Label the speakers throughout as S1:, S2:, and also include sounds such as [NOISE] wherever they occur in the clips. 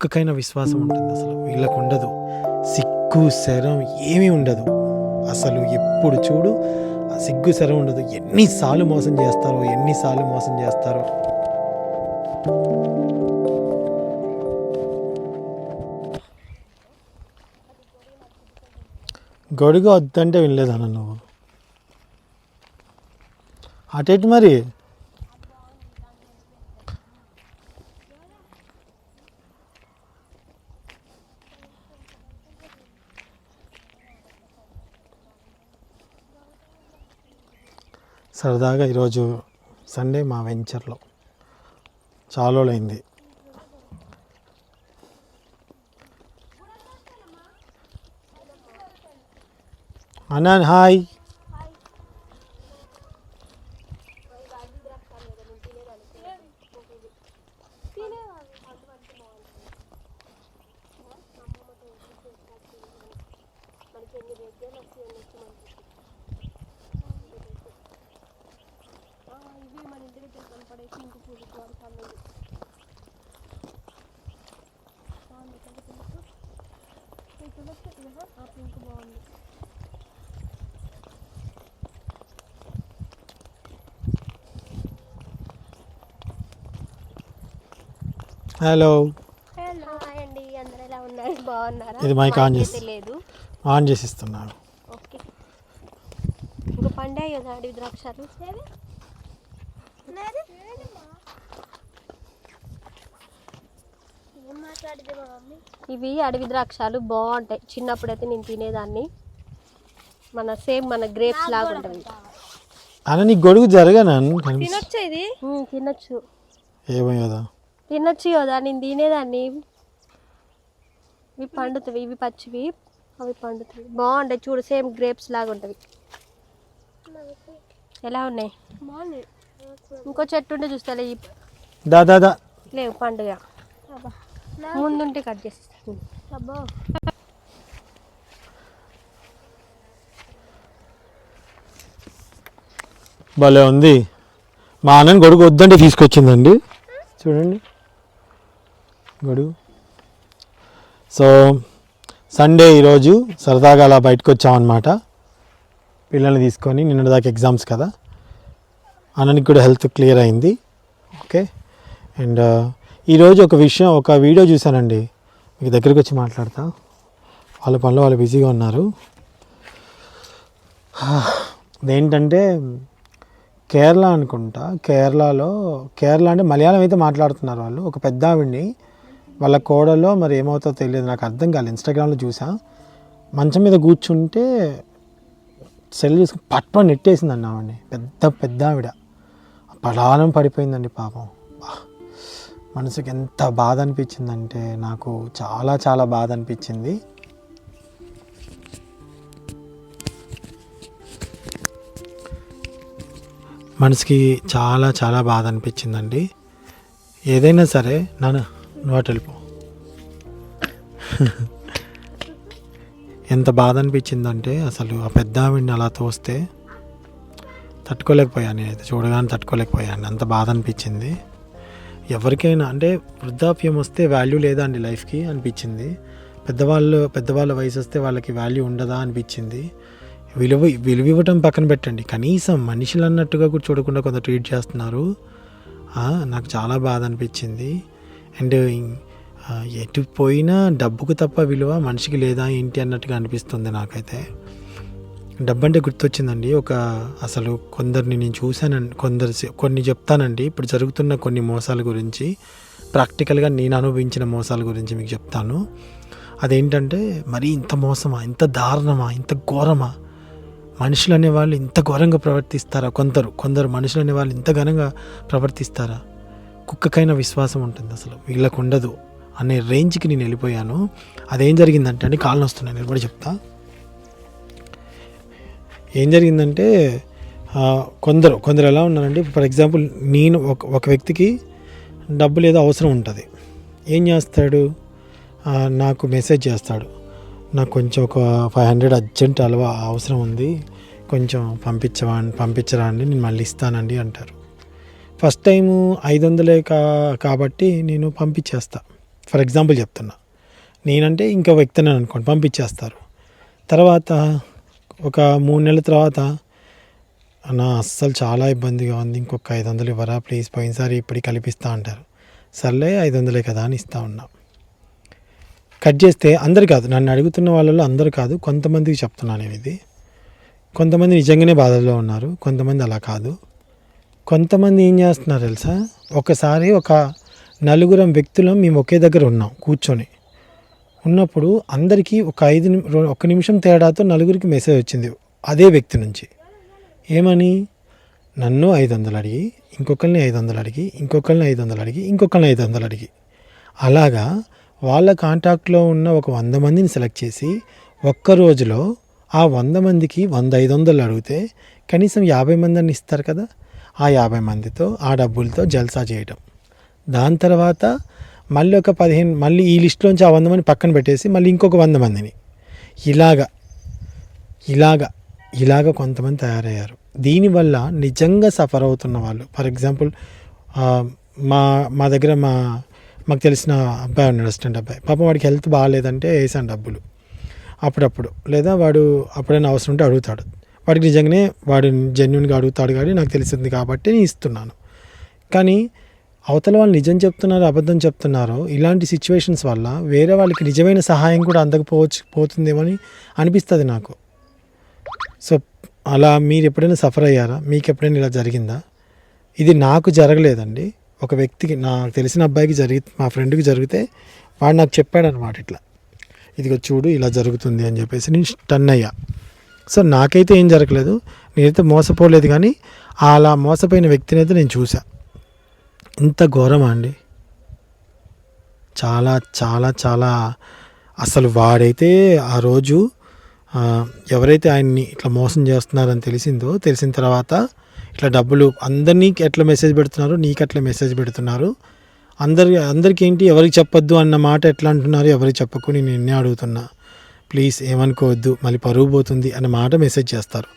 S1: కుక్కకైనా విశ్వాసం ఉంటుంది అసలు. వీళ్ళకు ఉండదు. సిగ్గు శరం ఏమీ ఉండదు. అసలు ఎప్పుడు చూడు ఆ సిగ్గు శరం ఉండదు. ఎన్నిసార్లు మోసం చేస్తారో ఎన్నిసార్లు మోసం చేస్తారో. గొడుగు వద్దంటే వినలేదన్న నువ్వు అటేటి మరి? సరదాగా ఈరోజు సండే మా వెంచర్లో. చాలోలైంది అన్నాన్ హాయ్
S2: ఇవి మన ఇంటి దగ్గర కనపడే పింక్ పూలు వాడతాను బాగుంది కదా పింక్ ఈ తులసి ఇదిగో, ఆ పింక్ బాగుంది
S1: హలో
S2: హలో హాయ్ అండి అందరూ ఎలా ఉన్నారు? బాగున్నారా?
S1: ఇది మైక్ ఆన్ చేసి-
S2: లేదు
S1: ఆన్ చేసి ఇస్తున్నాను
S2: ఓకే. ఇంకా పండాయి కదా అడవి ద్రాక్షాలు ఇవి అడవి ద్రాక్షాలు బాగుంటాయి. చిన్నప్పుడు అయితే నేను తినేదాన్ని. మన సేమ్ మన గ్రేప్స్ లాగా ఉంటుంది.
S1: అన్న నీ గొడుగు జరగనా
S2: తినొచ్చు ఇది? తినొచ్చు.
S1: ఏమో కదా.
S2: తినొచ్చు కదా నేను తినేదాన్ని. ఇవి పండుతాయి ఇవి పచ్చివి అవి పండుతాయి. బాగుంటాయి చూడు సేమ్ గ్రేప్స్ లాగా ఉంటవి ఎలా ఉన్నాయి? ఇంకో చెట్టు ఉంటే చూస్తా లేవు పండుగ. ముందుంటే కట్ చేస్తాను
S1: భలే ఉంది. మా అన్నని గొడుగు వద్దంటే తీసుకొచ్చిందండి. చూడండి. గొడుగు. సో సండే ఈరోజు సరదాగా అలా బయటకు వచ్చామన్నమాట. పిల్లల్ని తీసుకొని నిన్న దాకా ఎగ్జామ్స్ కదా. అన్ననికి కూడా హెల్త్ క్లియర్ అయింది. ఓకే. అండ్ ఈరోజు ఒక విషయం ఒక వీడియో చూశానండి. మీకు దగ్గరికి వచ్చి మాట్లాడతా. వాళ్ళ పనిలో వాళ్ళు బిజీగా ఉన్నారు. అదేంటంటే కేరళ అనుకుంటా. కేరళలో కేరళ అంటే మలయాళం అయితే మాట్లాడుతున్నారు వాళ్ళు. ఒక పెద్ద ఆవిడ్ని వాళ్ళ కోడలో మరి ఏమవుతుందో తెలియదు. నాకు అర్థం కాలేదు. ఇన్స్టాగ్రామ్లో చూసా. మంచం మీద కూర్చుంటే సెల్ చూసుకుని పట్టుకొని నెట్టేసిందండి ఆవిడని. పెద్ద పెద్ద ఆవిడ పడాలం పడిపోయిందండి పాపం. మనసుకి ఎంత బాధ అనిపించిందంటే నాకు చాలా చాలా బాధ అనిపించింది. మనసుకి చాలా చాలా బాధ అనిపించిందండి. ఏదైనా సరే నన్ను నోట్ వెళ్ళిపో. ఎంత బాధ అనిపించిందంటే అసలు ఆ పెద్ద ఆవిడని అలా తోస్తే తట్టుకోలేకపోయాను నేనైతే. చూడగానే తట్టుకోలేకపోయాను. అంత బాధ అనిపించింది. ఎవరికైనా అంటే వృద్ధాప్యం వస్తే వాల్యూ లేదా అండి లైఫ్కి అనిపించింది. పెద్దవాళ్ళు పెద్దవాళ్ళ వయసు వస్తే వాళ్ళకి వాల్యూ ఉండదా అనిపించింది. విలువ విలువ ఇవ్వటం పక్కన పెట్టండి. కనీసం మనుషులు అన్నట్టుగా కూడా చూడకుండా కొంత ట్రీట్ చేస్తున్నారు. నాకు చాలా బాధ అనిపించింది. అండ్ ఎటు పోయినా డబ్బుకు తప్ప విలువ మనిషికి లేదా ఏంటి అన్నట్టుగా అనిపిస్తుంది నాకైతే. డబ్బంటే గుర్తొచ్చిందండి. ఒక అసలు కొందరిని నేను చూశానండి కొందరు కొన్ని చెప్తానండి. ఇప్పుడు జరుగుతున్న కొన్ని మోసాల గురించి ప్రాక్టికల్గా నేను అనుభవించిన మోసాల గురించి మీకు చెప్తాను. అదేంటంటే మరీ ఇంత మోసమా ఇంత దారుణమా ఇంత ఘోరమా? మనుషులు అనేవాళ్ళు ఇంత ఘోరంగా ప్రవర్తిస్తారా? కొందరు కొందరు మనుషులు అనేవాళ్ళు ఇంత ఘనంగా ప్రవర్తిస్తారా? కుక్కకైనా విశ్వాసం ఉంటుంది అసలు. వీళ్ళకు ఉండదు అనే రేంజ్కి నేను వెళ్ళిపోయాను. అదేం జరిగిందంటే అండి కాళ్ళు వస్తున్నాయి నేను కూడా చెప్తా. ఏం జరిగిందంటే కొందరు కొందరు ఎలా ఉన్నారంటే ఫర్ ఎగ్జాంపుల్ నేను ఒక ఒక వ్యక్తికి డబ్బులు ఏదో అవసరం ఉంటుంది. ఏం చేస్తాడు? నాకు మెసేజ్ చేస్తాడు. నాకు కొంచెం ఒక ఫైవ్ హండ్రెడ్ అర్జెంట్ అలవా అవసరం ఉంది. కొంచెం పంపించవా పంపించరా అండి నేను మళ్ళీ ఇస్తానండి అంటారు. ఫస్ట్ టైము ఐదు వందలే కా కాబట్టి నేను పంపించేస్తా. ఫర్ ఎగ్జాంపుల్ చెప్తున్నా. నేనంటే ఇంకో వ్యక్తిని అనుకోండి పంపించేస్తారు. తర్వాత ఒక మూడు నెలల తర్వాత నా అస్సలు చాలా ఇబ్బందిగా ఉంది. ఇంకొక ఐదు వందలు ఇవ్వరా? ప్లీజ్ పోయినసారి ఇప్పటికి కల్పిస్తా అంటారు. సర్లే ఐదు వందలే కదా అని ఇస్తూ ఉన్నా. కట్ చేస్తే అందరు కాదు నన్ను అడుగుతున్న వాళ్ళలో అందరు కాదు కొంతమందికి చెప్తున్నాను నేను ఇది. కొంతమంది నిజంగానే బాధల్లో ఉన్నారు కొంతమంది అలా కాదు. కొంతమంది ఏం చేస్తున్నారు తెలుసా? ఒకసారి ఒక నలుగురం వ్యక్తులం మేము ఒకే దగ్గర ఉన్నాం కూర్చొని. ఉన్నప్పుడు అందరికీ ఒక ఐదు ఒక నిమిషం తేడాతో నలుగురికి మెసేజ్ వచ్చింది అదే వ్యక్తి నుంచి. ఏమని? నన్ను ఐదు వందలు అడిగి ఇంకొకరిని ఐదు వందలు అడిగి ఇంకొకరిని ఐదు వందలు అడిగి ఇంకొకరిని ఐదు వందలు అడిగి. అలాగా వాళ్ళ కాంటాక్ట్లో ఉన్న ఒక వంద మందిని సెలెక్ట్ చేసి ఒక్క రోజులో ఆ వంద మందికి వంద ఐదు వందలు అడిగితే కనీసం యాభై మందిని ఇస్తారు కదా. ఆ యాభై మందితో ఆ డబ్బులతో జల్సా చేయటం. దాని తర్వాత మళ్ళీ ఒక పదిహేను మళ్ళీ ఈ లిస్టులోంచి ఆ వంద మంది పక్కన పెట్టేసి మళ్ళీ ఇంకొక వంద మందిని. ఇలాగా ఇలాగా ఇలాగ కొంతమంది తయారయ్యారు. దీనివల్ల నిజంగా సఫర్ అవుతున్న వాళ్ళు ఫర్ ఎగ్జాంపుల్ మా మా దగ్గర మా మాకు తెలిసిన అబ్బాయి ఉన్నాడు అసిస్టెంట్ అబ్బాయి. పాపం వాడికి హెల్త్ బాగాలేదంటే వేసాను డబ్బులు. అప్పుడప్పుడు లేదా వాడు అప్పుడైనా అవసరం ఉంటే అడుగుతాడు. వాడికి నిజంగానే వాడు జెన్యున్గా అడుగుతాడు కానీ నాకు తెలిసింది కాబట్టి నేను ఇస్తున్నాను. కానీ అవతల వాళ్ళు నిజం చెప్తున్నారు అబద్ధం చెప్తున్నారో ఇలాంటి సిచ్యువేషన్స్ వల్ల వేరే వాళ్ళకి నిజమైన సహాయం కూడా అందకపోవచ్చు పోతుందేమో అని అనిపిస్తుంది నాకు. సో అలా మీరు ఎప్పుడైనా సఫర్ అయ్యారా? మీకు ఎప్పుడైనా ఇలా జరిగిందా? ఇది నాకు జరగలేదండి. ఒక వ్యక్తికి నాకు తెలిసిన అబ్బాయికి జరిగి మా ఫ్రెండ్కి జరిగితే వాడు నాకు చెప్పాడు అనమాట ఇట్లా. ఇదిగో చూడు ఇలా జరుగుతుంది అని చెప్పేసి నేను స్టన్ అయ్యా. సో నాకైతే ఏం జరగలేదు. నేనైతే మోసపోలేదు కానీ అలా మోసపోయిన వ్యక్తిని అయితే నేను చూసా ఇంత ఘోరమా అండి? చాలా చాలా చాలా. అసలు వాడైతే ఆ రోజు ఎవరైతే ఆయన్ని ఇట్లా మోసం చేస్తున్నారని తెలిసిందో తెలిసిన తర్వాత ఇట్లా డబ్బులు అందరినీ ఎట్లా మెసేజ్ పెడుతున్నారు నీకు అట్లా మెసేజ్ పెడుతున్నారు? అందరి అందరికి ఏంటి ఎవరికి చెప్పొద్దు అన్న మాట ఎట్లా అంటున్నారు ఎవరికి చెప్పకు నేను నిన్నే అడుగుతున్నా. ప్లీజ్ ఏమనుకోవద్దు మళ్ళీ పరువు పోతుంది అన్న మాట మెసేజ్ చేస్తారు.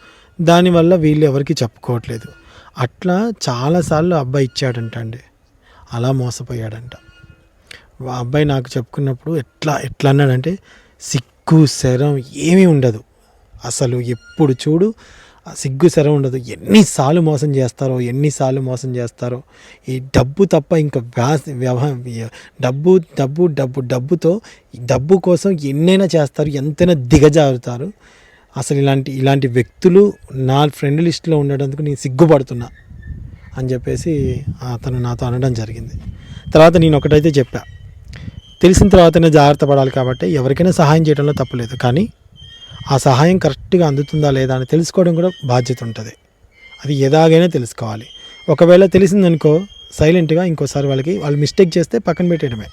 S1: దానివల్ల వీళ్ళు ఎవరికి చెప్పుకోవట్లేదు. అట్లా చాలాసార్లు అబ్బాయి ఇచ్చాడంట అండి అలా మోసపోయాడంట. ఆ అబ్బాయి నాకు చెప్పుకున్నప్పుడు ఎట్లా ఎట్లా అన్నాడంటే సిగ్గు శరం ఏమీ ఉండదు. అసలు ఎప్పుడు చూడు ఆ సిగ్గు శరం ఉండదు. ఎన్నిసార్లు మోసం చేస్తారో ఎన్నిసార్లు మోసం చేస్తారో. ఈ డబ్బు తప్ప ఇంకా వ్యాస వ్యవ డబ్బు డబ్బు డబ్బు డబ్బుతో డబ్బు కోసం ఎన్నైనా చేస్తారు ఎంతైనా దిగజారుతారు. అసలు ఇలాంటి ఇలాంటి వ్యక్తులు నా ఫ్రెండ్ లిస్ట్లో ఉండడానికి నేను సిగ్గుపడుతున్నా. అని చెప్పేసి అతను నాతో అనడం జరిగింది. తర్వాత నేను ఒకటైతే చెప్పా. తెలిసిన తర్వాతనే జాగ్రత్త పడాలి కాబట్టి ఎవరికైనా సహాయం చేయడంలో తప్పులేదు కానీ ఆ సహాయం కరెక్ట్గా అందుతుందా లేదా అని తెలుసుకోవడం కూడా బాధ్యత ఉంటుంది. అది ఎలాగైనా తెలుసుకోవాలి. ఒకవేళ తెలిసిందనుకో సైలెంట్గా ఇంకోసారి వాళ్ళకి వాళ్ళు మిస్టేక్ చేస్తే పక్కన పెట్టేయడమే.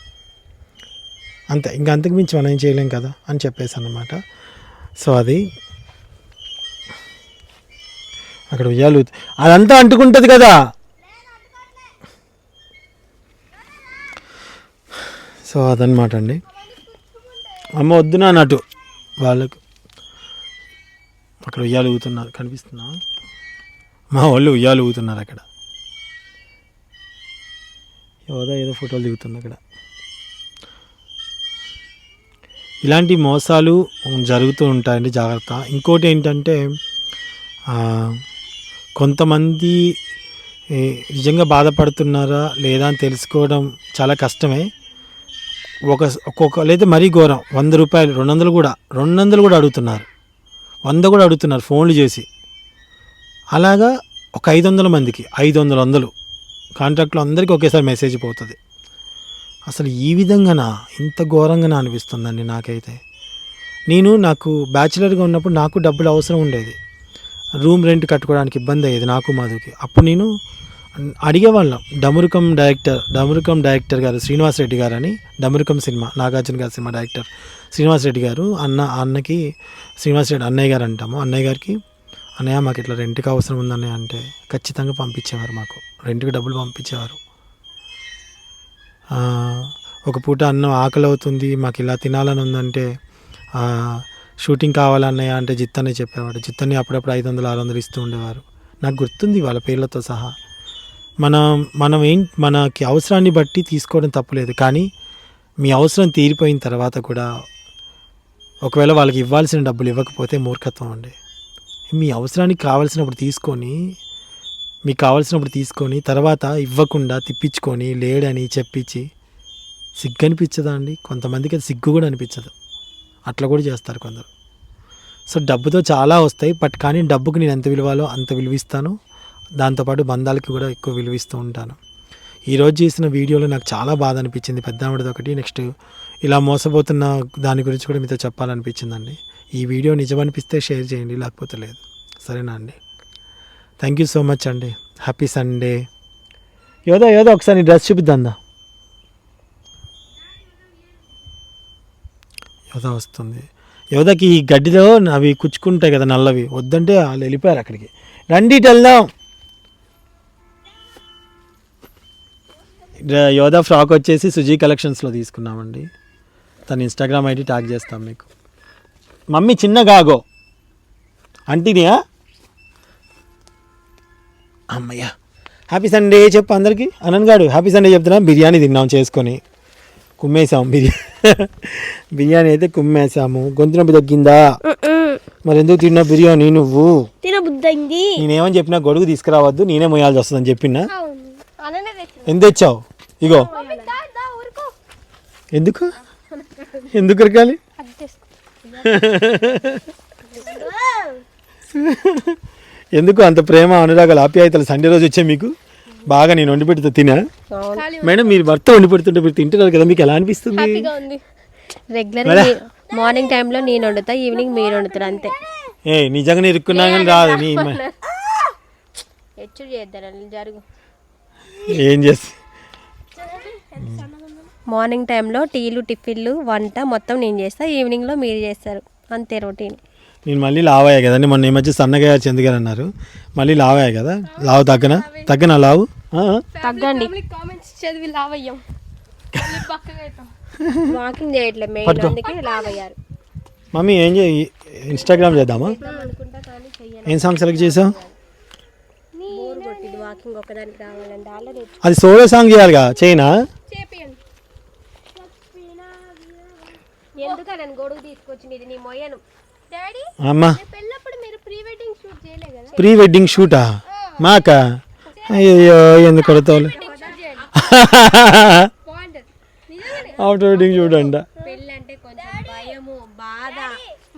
S1: అంతే. ఇంకా అంతకు మించి మనం ఏం చేయలేం కదా అని చెప్పేసి అన్నమాట. సో అది అక్కడ ఉయ్యాలు అదంతా అంటుకుంటుంది కదా! సో అదనమాట అండి. అమ్మ వద్దు నా నటు వాళ్ళకు అక్కడ ఉయ్యాలు ఊగుతున్నారు కనిపిస్తున్నా మా వాళ్ళు ఉయ్యాలు ఊగుతున్నారు అక్కడ. ఎవరో ఏదో ఫోటోలు దిగుతుంది అక్కడ. ఇలాంటి మోసాలు జరుగుతూ ఉంటాయండి జాగ్రత్త. ఇంకోటి ఏంటంటే కొంతమంది నిజంగా బాధపడుతున్నారా లేదా అని తెలుసుకోవడం చాలా కష్టమే. ఒక ఒక్కొక్క లేదా మరీ ఘోరం. వంద రూపాయలు రెండు వందలు కూడా రెండు వందలు కూడా అడుగుతున్నారు. వంద కూడా అడుగుతున్నారు ఫోన్లు చేసి. అలాగా ఒక ఐదు వందల మందికి ఐదు వందల వందలు. కాంట్రాక్ట్లో అందరికీ ఒకేసారి మెసేజ్ పోతుంది. అసలు ఈ విధంగానా? ఇంత ఘోరంగానా అనిపిస్తుందండి నాకైతే. నేను నాకు బ్యాచిలర్గా ఉన్నప్పుడు నాకు డబ్బులు అవసరం ఉండేది. రూమ్ రెంట్ కట్టుకోవడానికి ఇబ్బంది అయ్యేది నాకు మాధుకి. అప్పుడు నేను అడిగేవాళ్ళం. డమురుకం డైరెక్టర్ డమురుకం డైరెక్టర్ గారు శ్రీనివాస్ రెడ్డి గారు అని డమురుకం సినిమా నాగార్జున గారి సినిమా డైరెక్టర్ శ్రీనివాస్ రెడ్డి గారు అన్న అన్నకి శ్రీనివాస్ రెడ్డి అన్నయ్య గారు అంటాము. అన్నయ్య గారికి అన్నయ్య మాకు ఇట్లా రెంట్కి అవసరం ఉందన్నయ్య అంటే ఖచ్చితంగా పంపించేవారు మాకు. రెంట్కి డబ్బులు పంపించేవారు. ఒక పూట అన్నం ఆకలి అవుతుంది మాకు ఇలా తినాలని ఉందంటే షూటింగ్ కావాలన్నయ్య అంటే జిత్తనే చెప్పేవాడు. జిత్తని అప్పుడప్పుడు ఐదు వందలు ఆరు వందలు ఇస్తూ ఉండేవారు. నాకు గుర్తుంది వాళ్ళ పేర్లతో సహా. మనం మనం ఏం మనకి అవసరాన్ని బట్టి తీసుకోవడం తప్పులేదు. కానీ మీ అవసరం తీరిపోయిన తర్వాత కూడా ఒకవేళ వాళ్ళకి ఇవ్వాల్సిన డబ్బులు ఇవ్వకపోతే మూర్ఖత్వం అండి. మీ అవసరానికి కావాల్సినప్పుడు తీసుకొని మీకు కావాల్సినప్పుడు తీసుకొని తర్వాత ఇవ్వకుండా తిప్పించుకొని లేడని చెప్పించి సిగ్గు అనిపించదా అండి? కొంతమందికి అది సిగ్గు కూడా అనిపించదు. అట్లా కూడా చేస్తారు కొందరు. సో డబ్బుతో చాలా వస్తాయి. బట్ కానీ డబ్బుకు నేను ఎంత విలువాలో అంత విలువిస్తాను. దాంతోపాటు బంధాలకి కూడా ఎక్కువ విలువిస్తూ ఉంటాను. ఈరోజు చేసిన వీడియోలో నాకు చాలా బాధ అనిపించింది. పెద్ద ఆవిడది ఒకటి నెక్స్ట్ ఇలా మోసపోతున్న దాని గురించి కూడా మీతో చెప్పాలనిపించిందండి. ఈ వీడియో నిజమనిపిస్తే షేర్ చేయండి లేకపోతే లేదు. సరేనా అండి? థ్యాంక్ యూ సో మచ్ అండి. హ్యాపీ సండే యోదా యోదా ఒకసారి డ్రెస్ చూపిద్దా యోధ వస్తుంది. యోధకి ఈ గడ్డిలో అవి కుచ్చుకుంటాయి కదా నల్లవి. వద్దంటే వాళ్ళు వెళ్ళిపోయారు అక్కడికి. రండి వెళ్దాం యోధ ఫ్రాక్ వచ్చేసి సుజీ కలెక్షన్స్లో తీసుకున్నామండి. తన ఇన్స్టాగ్రామ్ ఐడి ట్యాగ్ చేస్తాం మీకు. మమ్మీ చిన్న గాగో. అంటీనియా అమ్మయ్యా. హ్యాపీ సండే చెప్పు అందరికీ. అనంత్ గాడు హ్యాపీ సండే చెప్తున్నా. బిర్యానీ తిన్నాం చేసుకొని. కుమ్మేసాము బిర్యానీ [LAUGHS] బిర్యానీ అయితే కుమ్మేసాము గొంతు నొప్పి తగ్గిందా? మరి ఎందుకు తిన్నా బిర్యానీ నువ్వు? నేనేమని చెప్పినా గొడుగు తీసుకురావద్దు నేనే మొయ్యాల్సి వస్తుందని చెప్పినా?
S2: అననే
S1: ఎంత తెచ్చావు? ఇగో. ఎందుకు? ఎందుకు రకాలి ఎందుకు అంత ప్రేమ అనురాగాలు ఆప్యాయతలు సండే రోజు వచ్చే మీకు? బాగా నేను వండి పెడితే తినా? మేడం మీరు భర్త వండి పెడుతుంటే మీరు తింటున్నారు కదా మీకు ఎలా అనిపిస్తుంది?
S2: రెగ్యులర్ మార్నింగ్ టైంలో నేను వండుతా ఈవినింగ్ మీరు వండుతారు అంతే.
S1: ఏ నిజంగా ఇరుక్కున్నా కానీ రాదు నీ
S2: జరుగు.
S1: ఏం చేస్తా?
S2: మార్నింగ్ టైంలో టీలు టిఫిన్లు వంట మొత్తం నేను చేస్తా. ఈవినింగ్లో మీరు చేస్తారు. అంతే రొటీన్.
S1: నేను మళ్ళీ లావయ్యా కదండి మొన్న ఈ మధ్య సన్నగా చంద్రగారు అన్నారు. మళ్ళీ లావయ్యా కదా? లావు తగ్గనా? తగ్గనా లావు?
S2: తగ్గండి.
S3: కామెంట్స్ చదివి లావయ్యాం. పక్కగా అవుతాం
S2: వాకింగ్ చేయట్లేదు మెయిన్
S1: పట్టుకో.
S2: అందుకే లావ్ అయ్యారు
S1: మమ్మీ ఏం చే ఇన్స్టాగ్రామ్ చేద్దామా?
S2: అనుకుంటా కానీ చెయ్యను
S1: ఏం సాంగ్ సెలెక్ట్ చేసావు? అది సోలో సాంగ్ చేయాలిగా. చైనా
S2: ఎందుక గొడుగు తీసుకొచ్చింది ఇది నీ మొయ్యను.
S3: డాడీ
S1: అమ్మా.
S3: పెళ్ళప్పుడు మీరు ప్రీ వెడ్డింగ్ షూట్ చేయలే కదా?
S1: ప్రీ వెడ్డింగ్ షూటా? మాకా? అయ్యో ఎందుకు కొడతావు ఆఫ్టర్ వెడ్డింగ్ షూట్ అంట
S2: పెళ్ళి అంటే. కొంచెం భయము బాధ.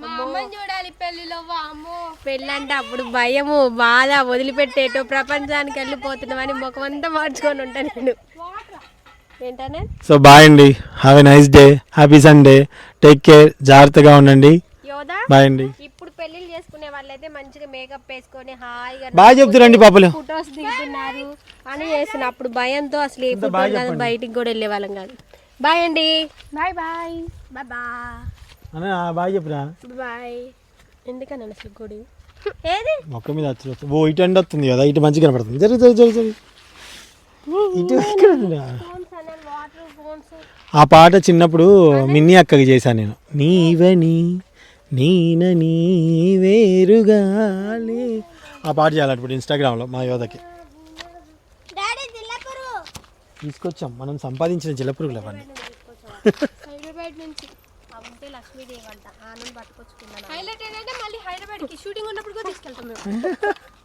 S3: మా అమ్మని చూడాలి పెళ్ళిలో అమ్మో
S2: పెళ్ళి అంటే అప్పుడు భయము బాధ. వదిలిపెట్టేటో ప్రపంచానికి వెళ్ళిపోతున్నామని ముఖం అంతా మార్చుకొని ఉంటాను నేను. ఏంటనే
S1: సో బాయ్ అండి. Have a nice day happy Sunday take care జాగ్రత్తగా ఉండండి.
S2: యోదా
S1: బాయ్ అండి.
S2: ఇప్పుడు పెళ్ళిళ్ళు చేసుకునే వాళ్ళైతే మంచిగా మేకప్ వేసుకొని హాయిగా
S1: బాయ్ చెప్తురండి పాపలు.
S2: ఫొటోస్ దిగుతున్నారు. అని చేసిన అప్పుడు భయంతో అసలు ఏ బయటికి కూడా వెళ్ళే వాళ్ళం కాదు. బాయ్ అండి.
S3: బాయ్ బాయ్
S2: బాయ్ బాయ్
S1: అన్న బాయ్ చెప్పురా.
S2: బాయ్ ఎందుకన్నా అసలు గుడి? ఏది?
S1: మొక్క మీద వచ్చి ఓ ఇటు ఎండ వస్తుంది కదా ఇటు మంచిగా కనపడుతుంది. జరుగు జరుగు జరుగు జరుగు. ఇటు ఆ పాట చిన్నప్పుడు మిన్ని అక్కకి చేశాను నేను. నీవని నీనని వేరుగా లే- ఆ పాట చేయాలి ఇప్పుడు ఇన్స్టాగ్రామ్లో మా యోధకి.
S3: డాడీ జిల్లపురు.
S1: తీసుకొచ్చాం. మనం సంపాదించిన జలపురుగులు అవన్నీ.
S3: హైదరాబాద్ నుంచి
S2: ఉంటే లక్ష్మీదేవి అంట. ఆనంద్ పట్టుకొచ్చుకున్నాను
S3: హైలైట్ ఏంటంటే మళ్ళీ హైదరాబాద్కి. షూటింగ్ ఉన్నప్పుడు కూడా తీసుకెళ్తాం మేము. [LAUGHS]